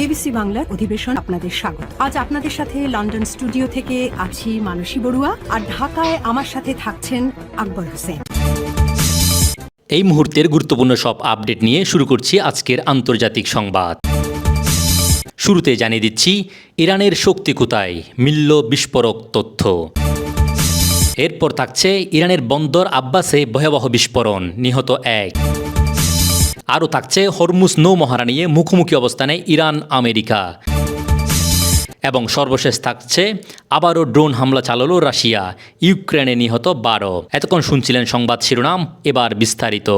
BBC বাংলার অধিবেশন আপনাদের স্বাগত। আজ আপনাদের সাথে লন্ডন স্টুডিও থেকে আছি মানসী বড়ুয়া আর ঢাকায় আমার সাথে থাকছেন আকবর হোসেন। এই মুহূর্তের গুরুত্বপূর্ণ সব আপডেট নিয়ে শুরু করছি আজকের আন্তর্জাতিক সংবাদ। শুরুতে জানিয়ে দিচ্ছি, ইরানের শক্তি কোথায়? মিলল বিস্ফোরক তথ্য। এরপর থাকছে, ইরানের বন্দর আব্বাসে ভয়াবহ বিস্ফোরণ, নিহত এক। আরও থাকছে হরমুজ নৌ মহারা নিয়ে মুখোমুখি অবস্থানে ইরান, আমেরিকা। এবং সর্বশেষ থাকছে আবারও ড্রোন হামলা চালালো রাশিয়া, ইউক্রেনে নিহত বারো। এতক্ষণ শুনছিলেন সংবাদ শিরোনাম, এবার বিস্তারিত।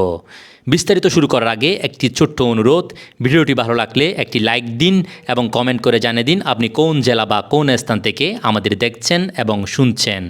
বিস্তারিত শুরু করার আগে একটি ছোট্ট অনুরোধ, ভিডিওটি ভালো লাগলে একটি লাইক দিন এবং কমেন্ট করে জানিয়ে দিন আপনি কোন জেলা বা কোন স্থান থেকে আমাদের দেখছেন এবং শুনছেন।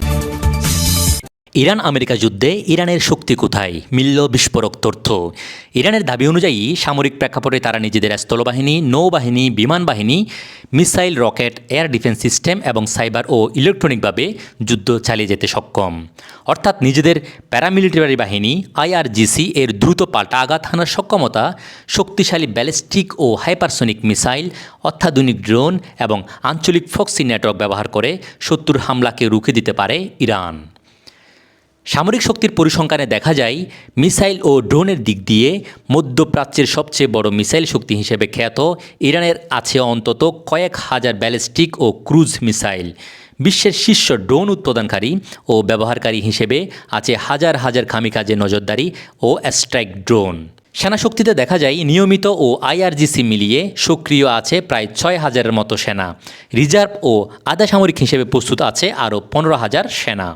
ইরান আমেরিকা যুদ্ধে ইরানের শক্তি কোথায়? মিলল বিস্ফোরক তথ্য। ইরানের দাবি অনুযায়ী, সামরিক প্রেক্ষাপটে তারা নিজেদের স্থলবাহিনী, নৌবাহিনী বিমান বাহিনী missile, rocket, air defence system এবং সাইবার ও ইলেকট্রনিকভাবে যুদ্ধ চালিয়ে যেতে সক্ষম। অর্থাৎ নিজেদের প্যারামিলিটারি বাহিনী, আইআরজিসি, এর দ্রুত পাল্টা আঘাত হানার সক্ষমতা, শক্তিশালী ব্যালিস্টিক ও হাইপারসনিক মিসাইল, অত্যাধুনিক ড্রোন এবং আঞ্চলিক ফক্সি নেটওয়ার্ক ব্যবহার করে শত্রুর হামলাকে রুখে দিতে পারে ইরান। সামরিক শক্তির পরিসংখ্যানে দেখা যায়, মিসাইল ও ড্রোনের দিক দিয়ে মধ্যপ্রাচ্যের সবচেয়ে বড় মিসাইল শক্তি হিসেবে খ্যাত ইরানের আছে অন্তত কয়েক হাজার ব্যালিস্টিক ও ক্রুজ মিসাইল। বিশ্বের শীর্ষ ড্রোন উৎপাদনকারী ও ব্যবহারকারী হিসেবে আছে হাজার হাজার খামিকাজে নজরদারি ও স্ট্রাইক ড্রোন। সেনাশক্তিতে দেখা যায়, নিয়মিত ও আইআরজিসি মিলিয়ে সক্রিয় আছে প্রায় ছয় হাজারের মতো সেনা। রিজার্ভ ও আধা সামরিক হিসেবে প্রস্তুত আছে আরও পনেরো হাজার সেনা।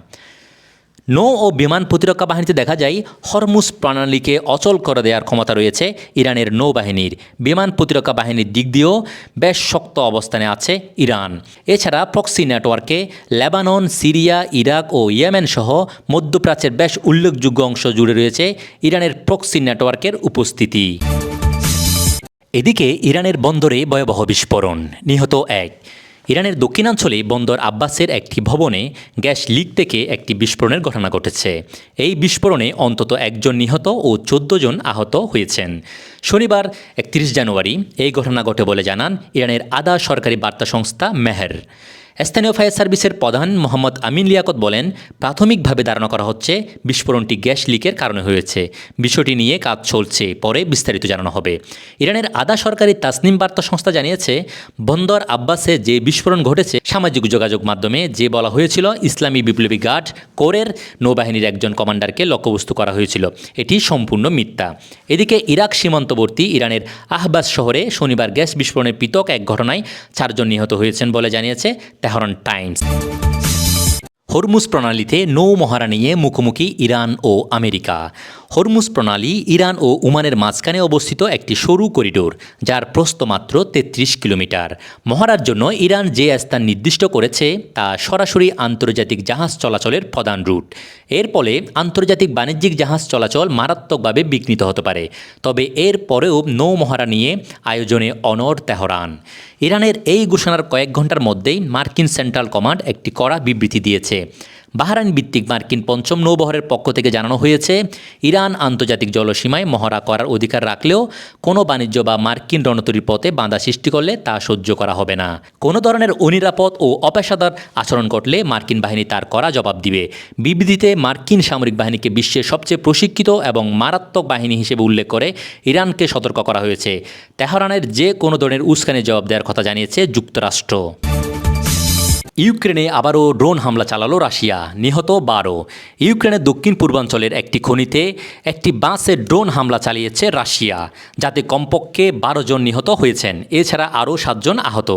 নৌ ও বিমান প্রতিরক্ষা বাহিনীতে দেখা যায়, হরমুজ প্রণালীকে অচল করে দেওয়ার ক্ষমতা রয়েছে ইরানের নৌবাহিনীর বিমান প্রতিরক্ষা বাহিনীর দিক দিয়েও বেশ শক্ত অবস্থানে আছে ইরান। এছাড়া প্রক্সি নেটওয়ার্কে লেবানন, সিরিয়া, ইরাক ও ইয়েমেন সহ মধ্যপ্রাচ্যের বেশ উল্লেখযোগ্য অংশ জুড়ে রয়েছে ইরানের প্রক্সি নেটওয়ার্কের উপস্থিতি। এদিকে ইরানের বন্দরে ভয়াবহ বিস্ফোরণ, নিহত এক। ইরানের দক্ষিণাঞ্চলে বন্দর আব্বাসের একটি ভবনে গ্যাস লিক থেকে একটি বিস্ফোরণের ঘটনা ঘটেছে। এই বিস্ফোরণে অন্তত একজন নিহত ও চোদ্দ জন আহত হয়েছেন। শনিবার একত্রিশ জানুয়ারি এই ঘটনা ঘটে বলে জানান ইরানের আদা সরকারি বার্তা সংস্থা মেহের। স্থানীয় ফায়ার সার্ভিসের প্রধান মোহাম্মদ আমিন লিয়াকত বলেন, প্রাথমিকভাবে ধারণা করা হচ্ছে বিস্ফোরণটি গ্যাস লিকের কারণে হয়েছে। বিষয়টি নিয়ে কাজ চলছে, পরে বিস্তারিত জানানো হবে। ইরানের আধা সরকারি তাসনিম বার্তা সংস্থা জানিয়েছে, বন্দর আব্বাসে যে বিস্ফোরণ ঘটেছে, সামাজিক যোগাযোগ মাধ্যমে যে বলা হয়েছিল, ইসলামী বিপ্লবী গার্ড কোরের নৌবাহিনীর একজন কমান্ডারকে লক্ষ্যবস্তু করা হয়েছিল। এটি সম্পূর্ণ মিথ্যা। এদিকে ইরাক সীমান্তবর্তী ইরানের আহবাস শহরে শনিবার গ্যাস বিস্ফোরণের পৃথক এক ঘটনায় চারজন নিহত হয়েছেন বলে জানিয়েছে তেহরান টাইমস হরমুজ প্রণালীতে নৌ মহারা নিয়ে মুখোমুখি ইরান ও আমেরিকা হরমুজ প্রণালী ইরান ও উমানের মাঝখানে অবস্থিত একটি সরু করিডোর, যার প্রস্থ মাত্র তেত্রিশ কিলোমিটার। মহারার জন্য ইরান যে স্থান নির্দিষ্ট করেছে, তা সরাসরি আন্তর্জাতিক জাহাজ চলাচলের প্রধান রুট। এর ফলে আন্তর্জাতিক বাণিজ্যিক জাহাজ চলাচল মারাত্মকভাবে বিঘ্নিত হতে পারে। তবে এর পরেও মহারা নিয়ে আয়োজনে অনর তেহরান। ইরানের এই ঘোষণার কয়েক ঘণ্টার মধ্যেই মার্কিন সেন্ট্রাল কমান্ড একটি কড়া বিবৃতি দিয়েছে। বাহরাইন ভিত্তিক মার্কিন পঞ্চম নৌবহরের পক্ষ থেকে জানানো হয়েছে, ইরান আন্তর্জাতিক জলসীমায় মহড়া করার অধিকার রাখলেও কোনো বাণিজ্য বা মার্কিন রণতরীর পথে বাধা সৃষ্টি করলে তা সহ্য করা হবে না। কোনো ধরনের অনিরাপদ ও অপেশাদার আচরণ করলে মার্কিন বাহিনী তার কড়া জবাব দিবে। বিবৃতিতে মার্কিন সামরিক বাহিনীকে বিশ্বের সবচেয়ে প্রশিক্ষিত এবং মারাত্মক বাহিনী হিসেবে উল্লেখ করে ইরানকে সতর্ক করা হয়েছে। তেহরানের যে কোনো ধরনের উস্কানির জবাব দেওয়ার কথা জানিয়েছে যুক্তরাষ্ট্র। ইউক্রেনে আবারও ড্রোন হামলা চালালো রাশিয়া। নিহত বারো। ইউক্রেনের দক্ষিণ পূর্বাঞ্চলের একটি খনিতে একটি বাসে ড্রোন হামলা চালিয়েছে রাশিয়া, যাতে কমপক্ষে বারো জন নিহত হয়েছেন। এছাড়া আরও সাতজন আহত।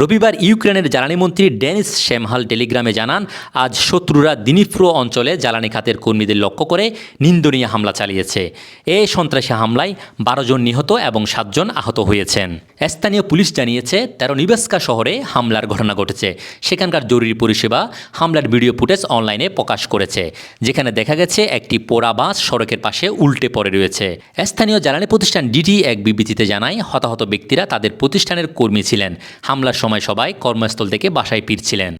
রবিবার ইউক্রেনের জ্বালানি মন্ত্রী ডেনিস শ্যামহাল টেলিগ্রামে জানান, আজ শত্রুরা দিনিফ্রো অঞ্চলে জ্বালানি খাতের কর্মীদের লক্ষ্য করে নিন্দনীয় হামলা চালিয়েছে। এ সন্ত্রাসী হামলায় বারো জন নিহত এবং সাতজন আহত হয়েছেন। স্থানীয় পুলিশ জানিয়েছে তেরোনিবেস্কা শহরে হামলার ঘটনা ঘটেছে। সেখানকার জরুরি পরিষেবা হামলার ভিডিও ফুটেজ অনলাইনে প্রকাশ করেছে, যেখানে দেখা গেছে একটি পোড়া বাস সড়কের পাশে উল্টে পড়ে রয়েছে। স্থানীয় জ্বালানি প্রতিষ্ঠান ডিটি এক বিবৃতিতে জানায়, হতাহত ব্যক্তিরা তাদের প্রতিষ্ঠানের কর্মী ছিলেন। হামলার সময় সবাই কর্মস্থল থেকে বাসায় ফিরছিলেন।